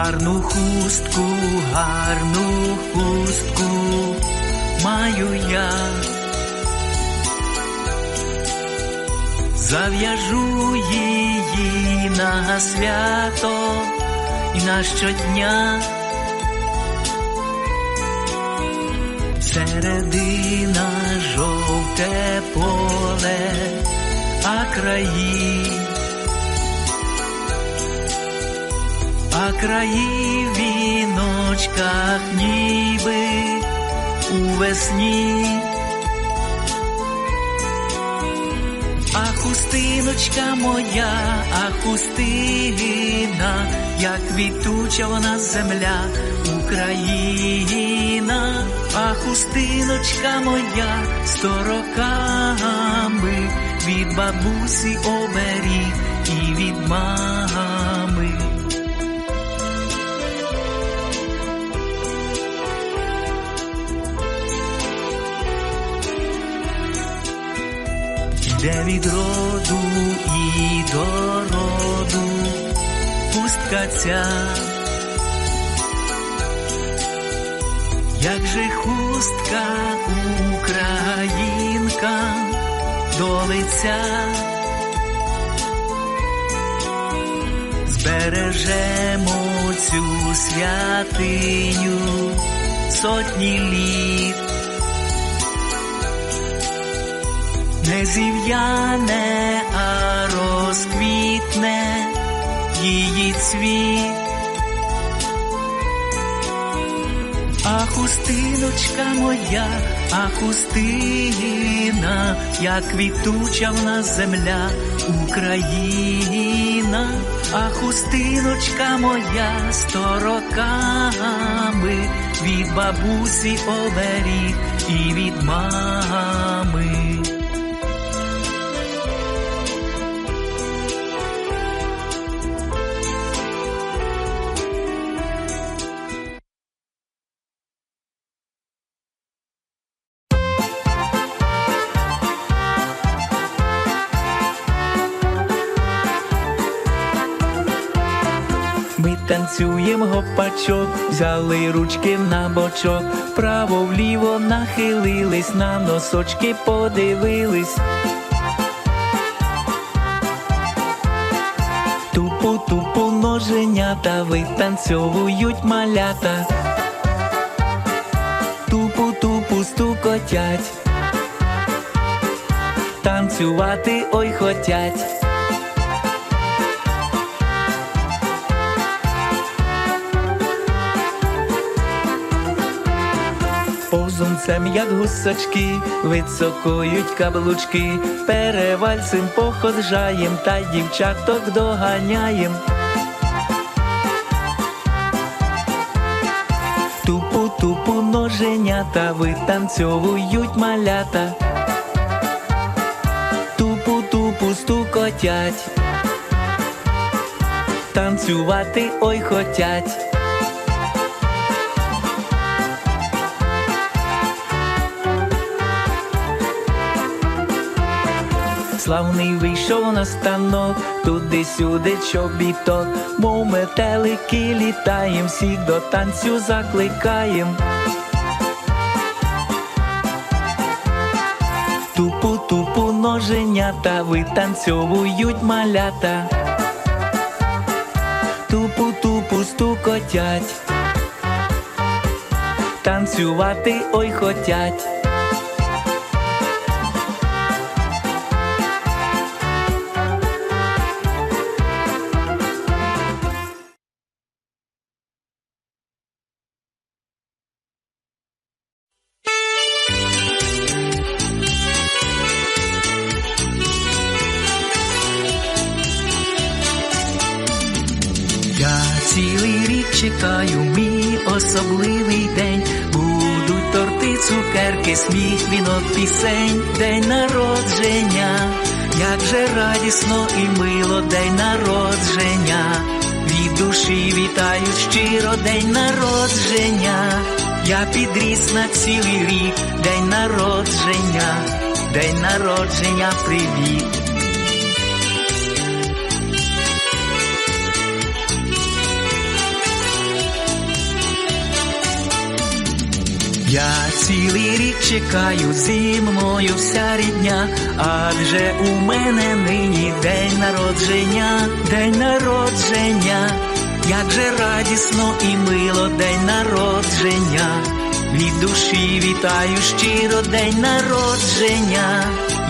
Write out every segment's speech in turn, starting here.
Гарну хустку, гарну хустку маю я. Зав'яжу її на свято і на щодня. Середина жовте поле, а краї, а краї в віночках ніби у весні. А хустиночка моя, а хустина, як квітуча вона земля, Україна, а хустиночка моя, сто роками від бабусі оберіг і від мами. Де від роду і до роду пустка ця, як же хустка українка до лиця, збережемо цю святиню сотні літ. Не зів'яне, а розквітне її цвіт. А хустиночка моя, а хустина, як квітуча в нас земля, Україна, а хустиночка моя сто роками від бабусі оберіг і від мами. Ми танцюємо гопачок, взяли ручки на бочок, вправо вліво нахилились, на носочки подивились. Тупу тупу ноженята витанцьовують малята. Тупу тупу стукотять. Танцювати ой хотять. Позунцем, як гусачки, вицокують каблучки, перевальцем походжаєм, та дівчаток доганяєм. Тупу тупу ноженята витанцьовують малята. Тупу тупу стукотять. Танцювати ой хотять. Славний вийшов на станок, туди-сюди чобіток, мов метелики літаєм, всіх до танцю закликаєм. Тупу тупу ноженята витанцьовують малята. Тупу тупу стукотять. Танцювати ой хотять. Сміх, вінок, пісень, день народження. Як же радісно і мило день народження. Від душі вітають щиро день народження. Я підріс на цілий рік, день народження, день народження, привіт. Я цілий рік чекаю зі мною вся рідня, адже у мене нині день народження, день народження, як же радісно і мило день народження, від душі вітаю щиро день народження,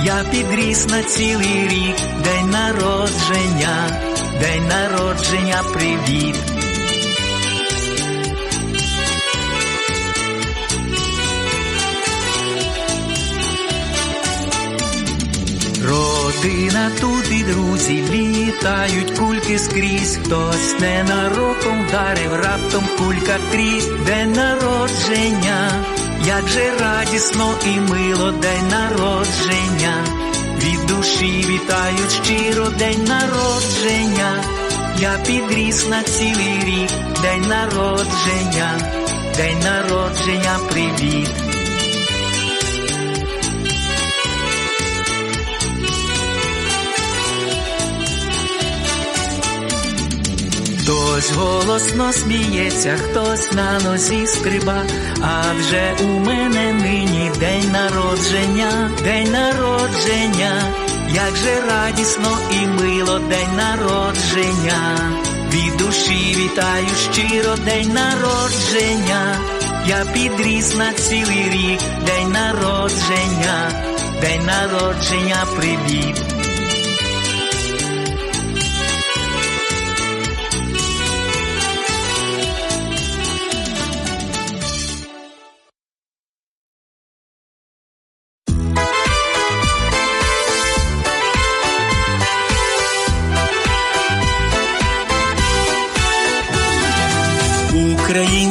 я підріс на цілий рік, день народження, день народження, привіт. Родина тут і друзі літають кульки скрізь, хтось ненароком вдарив раптом кулька крізь день народження, як же радісно і мило день народження, від душі вітають щиро день народження, я підріс на цілий рік, день народження, день народження, привіт. Хтось голосно сміється, хтось на нозі скриба, адже у мене нині день народження, день народження, як же радісно і мило день народження, від душі вітаю щиро день народження, я підріс на цілий рік, день народження, день народження, привіт.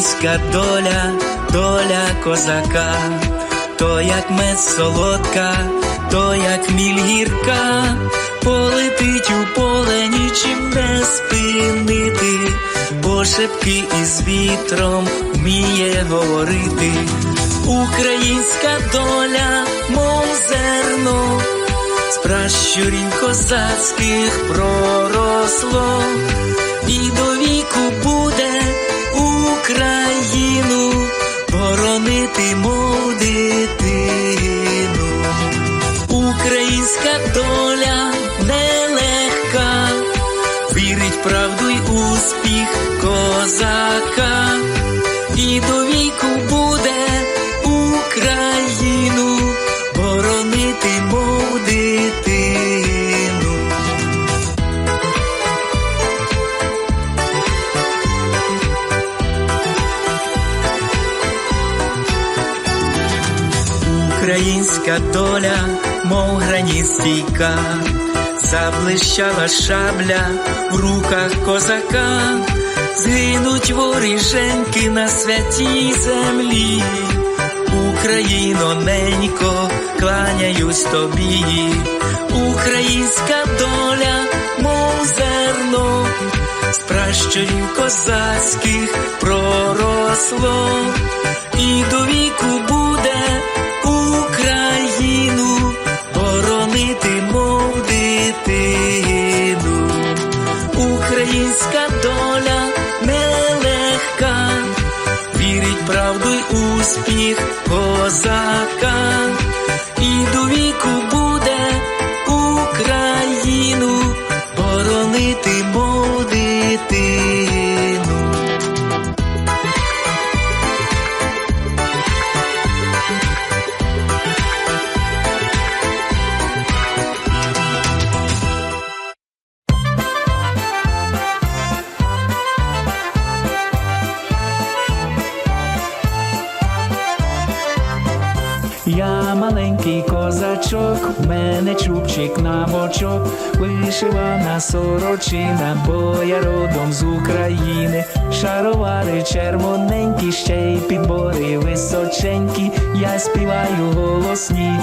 Українська доля, доля козака, то як мед солодка, то як міль гірка, полетить у поле нічим не спинити, пошепки із вітром вміє говорити. Українська доля, мов зерно, з пращурів козацьких проросло, і до віку буде. Україну боронити, мов дитину, українська доля нелегка, вірить правду й успіх козака, і до доля, мов граніт стійка, заблищала шабля в руках козака, згинуть воріженьки на святій землі, Україно, ненько, кланяюсь тобі, українська доля, мов зерно, з пращурів козацьких проросло, і до віку буде. Козака, Я маленький козачок, в мене чубчик на бочок, вишивана сорочина, бо я родом з України, шаровари червоненькі, ще й підбори височенькі, я співаю голосні,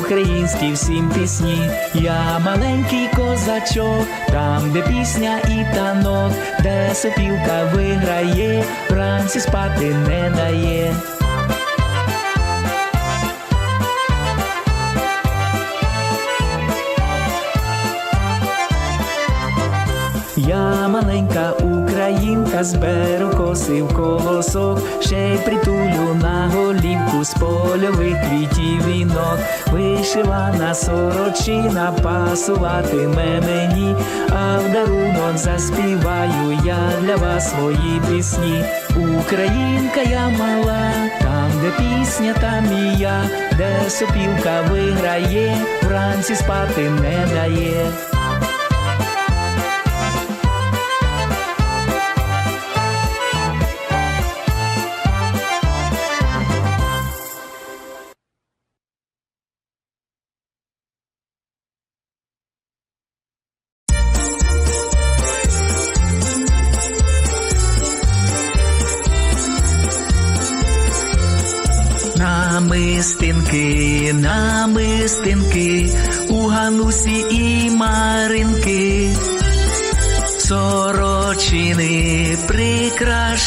українські всім пісні, я маленький козачок, там, де пісня і танок, де сопілка виграє, вранці спати не дає. Я маленька українка, зберу коси в колосок, ще й притулю на голівку з польових квітів вінок, вишивана сорочина пасуватиме мені, а в дарунок заспіваю я для вас свої пісні. Українка я мала, там, де пісня, там і я, де сопілка виграє, вранці спати не дає.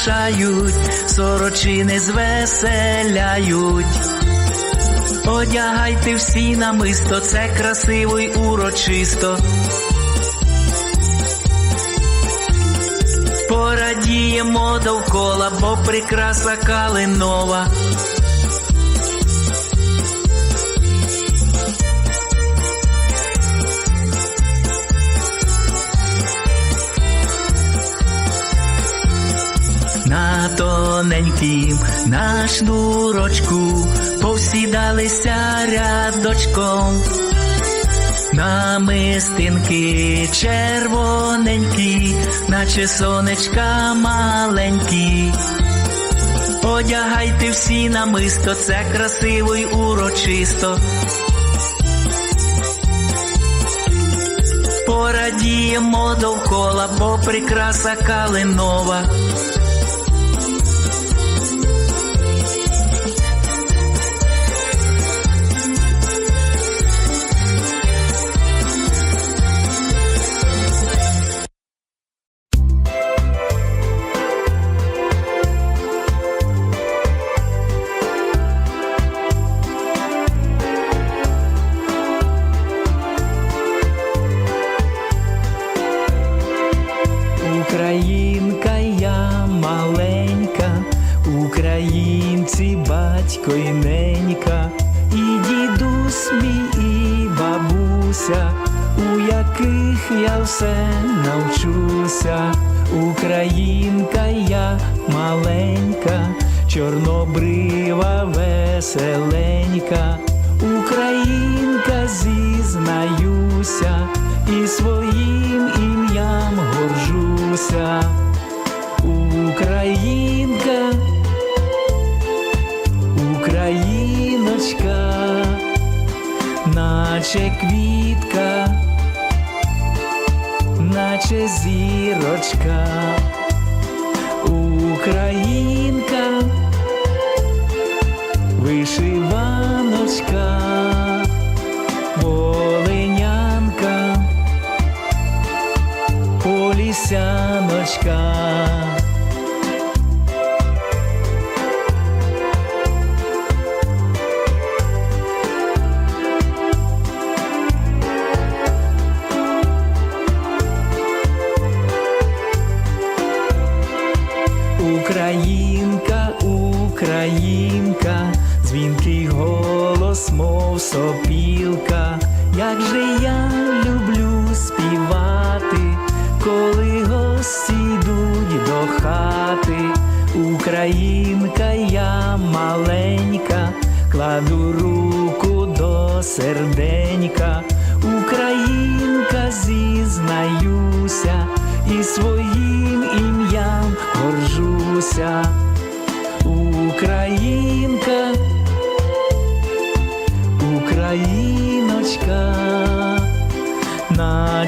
Прикрашають, сорочини звеселяють. Одягайте всі намисто, це красиво й урочисто. Порадіємо довкола, бо прикраса калинова. Тоненькім, на шнурочку повсідалися рядочком. Намистинки червоненькі, наче сонечка маленькі. Одягайте всі намисто, це красиво й урочисто. Порадіємо довкола, бо прикраса калинова. Чорнобрива веселенька, Українка зізнаюся, і своїм ім'ям горжуся. Українка, Україночка, наче квітка, наче зірочка, вишиваночка, волинянка, полісяночка. Українка, Українка,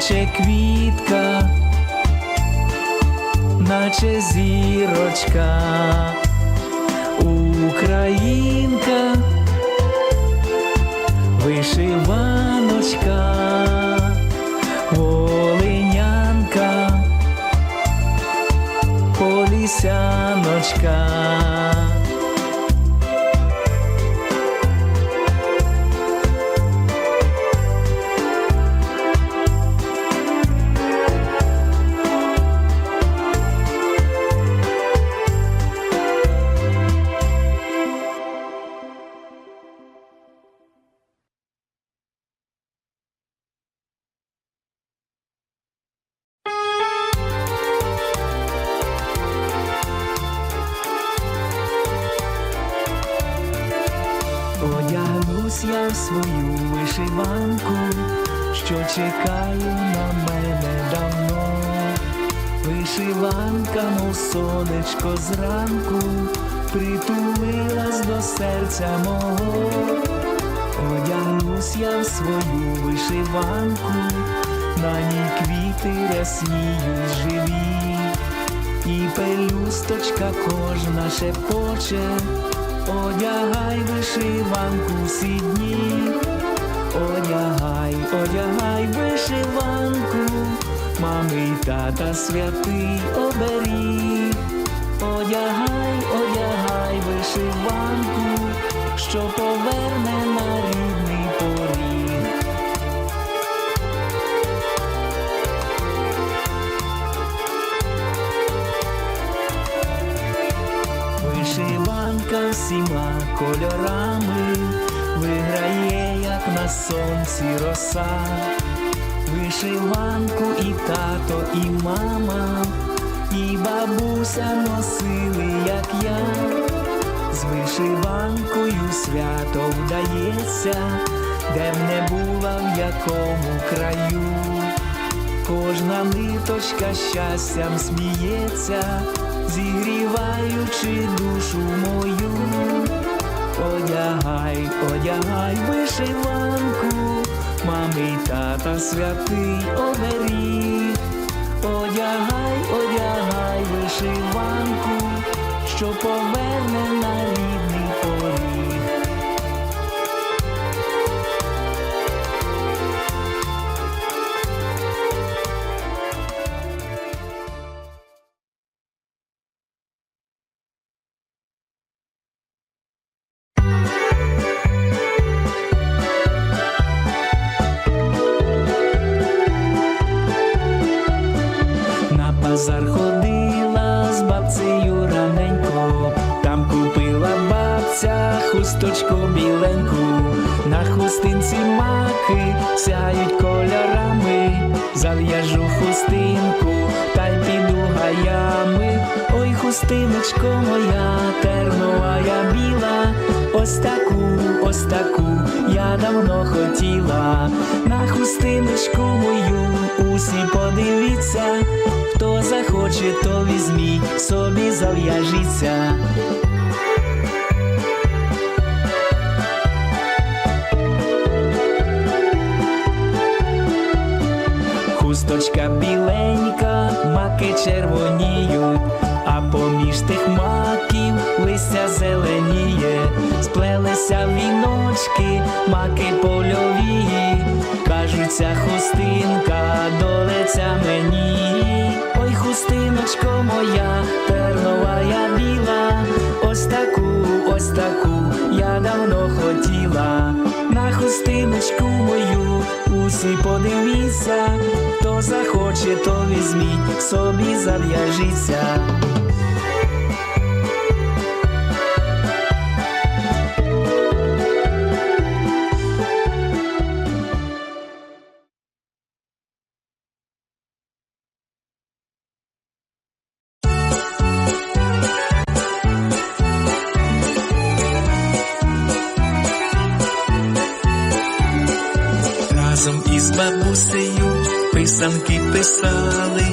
Наче квітка, наче зірочка, що чекає на мене давно. Вишиванка, мов сонечко зранку, притулилась до серця мого. Одягнусь я в свою вишиванку, на ній квіти рясніють живі, і пелюсточка кожна шепоче, одягай вишиванку всі дні, одягай, одягай вишиванку, мами тата святий оберіг, одягай, одягай вишиванку, що поверне на рідний поріг. Вишиванка всіма кольорами виграє, як на сонці роса. Вишиванку і тато, і мама, і бабуся носили, як я. З вишиванкою свято вдається, де б не була в якому краю. Кожна ниточка щастям сміється, зігріваючи душу мою. Одягай, одягай вишиванку, мами тата святий оберіг. Одягай, одягай вишиванку, що поверне на рідний то собі зав'яжіться. Хусточка біленька, маки червоніють, а поміж тих маків листя зеленіє, сплелися віночки, маки польові, кажуть, ця хустинка долеця мені. Хустиночко моя, тернова я біла, ось таку, ось таку я давно хотіла, на хустиночку мою усі подивіться, хто захоче, то візьміть, собі зав'яжіться. Писанки писали,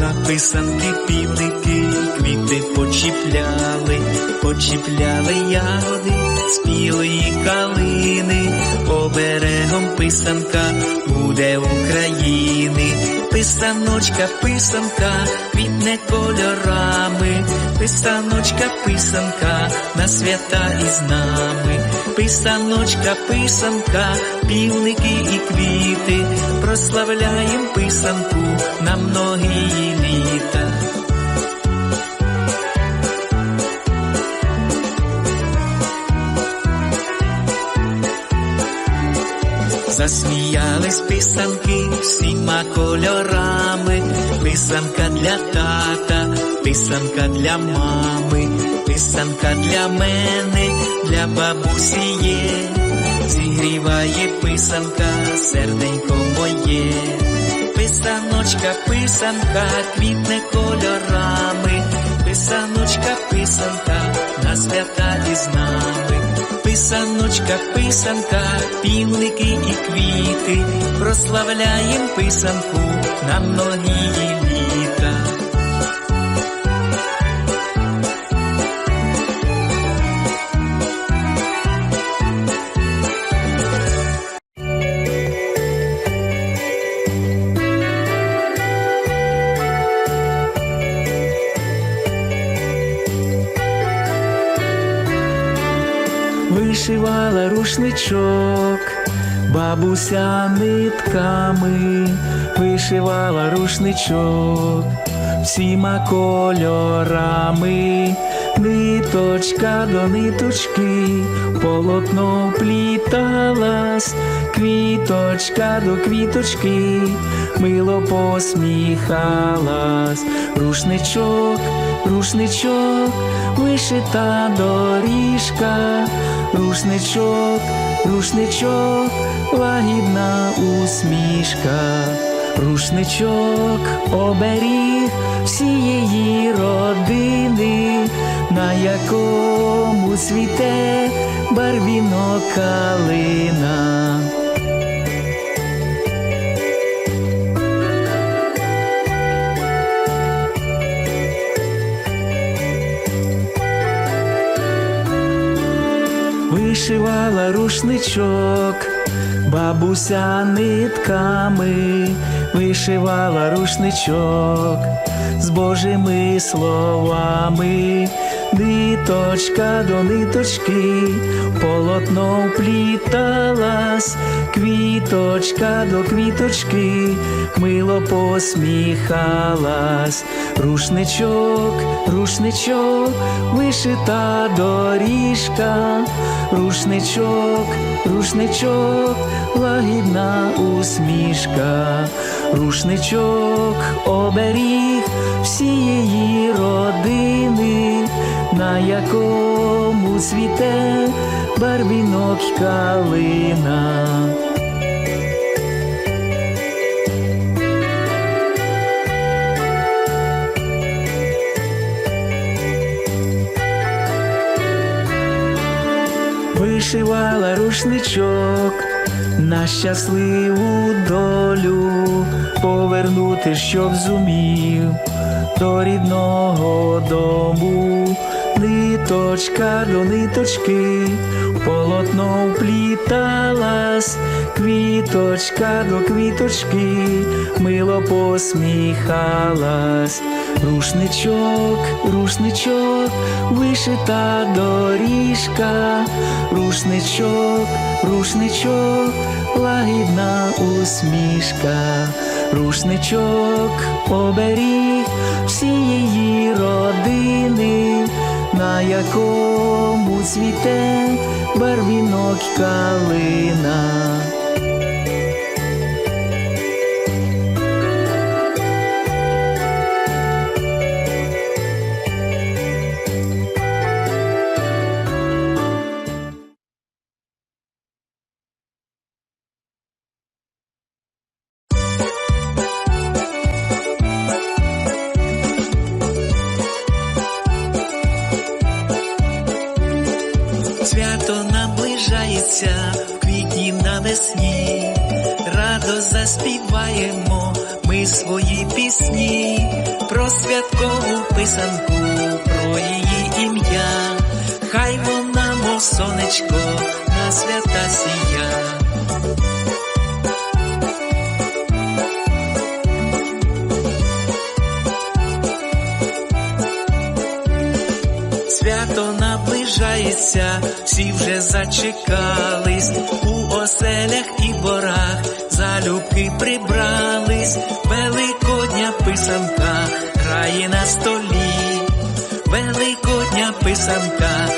на писанки півники, квіти почіпляли, почіпляли ягоди з білої калини, оберегом писанка буде України, писаночка, писанка, квітне кольорами, писаночка, писанка, на свята із нами, писаночка, писанка, півники і квіти, прославляєм писанку на многії Засміялись писанки всіма кольорами, писанка для тата, писанка для мами, писанка для мене, для бабусі є, зігріває писанка, серденько моє, писаночка, писанка, квітне кольорами, писаночка, писанка, на свята із нами. Писаночка, писанка, півники і квіти, прославляєм писанку на многії рушничок, бабуся нитками, вишивала рушничок. Всіма кольорами, ниточка до ниточки, полотно пліталась, квіточка до квіточки, мило посміхалась, рушничок, рушничок, вишита доріжка, рушничок, рушничок, лагідна усмішка, рушничок, оберіг всієї родини, на якому світе барвінок калина. Вишивала рушничок, бабуся нитками, вишивала рушничок. З Божими словами, ниточка до ниточки, полотно впліталась, квіточка до квіточки, мило посміхалась, рушничок, рушничок, вишита доріжка, рушничок, рушничок, лагідна усмішка, рушничок, оберіг всієї родини, на якому цвіте барвінок калина. Вишивала рушничок на щасливу долю, повернути, щоб зумів до рідного дому, ниточка до ниточки, полотно впліталась, квіточка до квіточки, мило посміхалась, рушничок, рушничок, вишита доріжка, рушничок, рушничок, лагідна усмішка, рушничок, оберіг всієї родини, на якому цвіте барвінок калина. Свято наближається в квітні навесні, радо заспіваємо ми свої пісні, про святкову писанку, про її ім'я, хай вона, мов сонечко, на свята сія. Наближається, всі вже зачекались. У оселях і борах, залюбки прибрались, великодня писанка грає на столі, великодня писанка,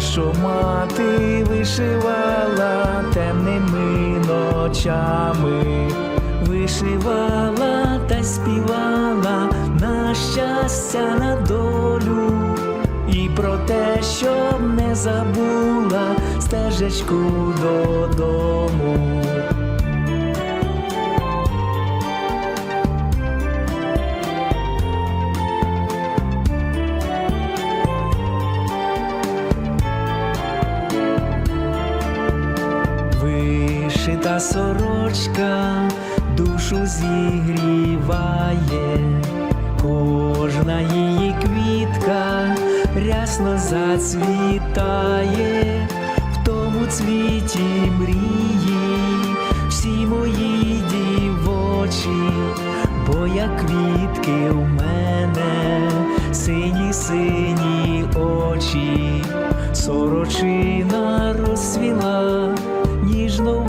що мати вишивала темними ночами, вишивала та співала на щастя на долю. І про те, щоб не забула стежечку додому. Сорочка душу зігріває, кожна її квітка рясно зацвітає, в тому цвіті мрії, всі мої дівочі, бо як квітки у мене, сині сині очі, сорочина розсвіла ніжно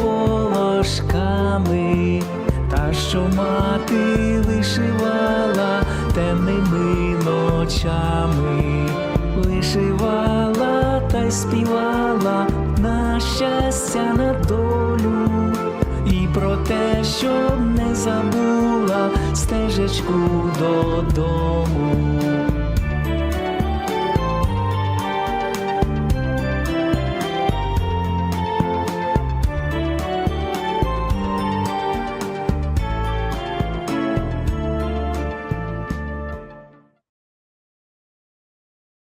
волошками, та що мати вишивала темними ночами, вишивала та й співала на щастя на долю, і про те, щоб не забула стежечку додому.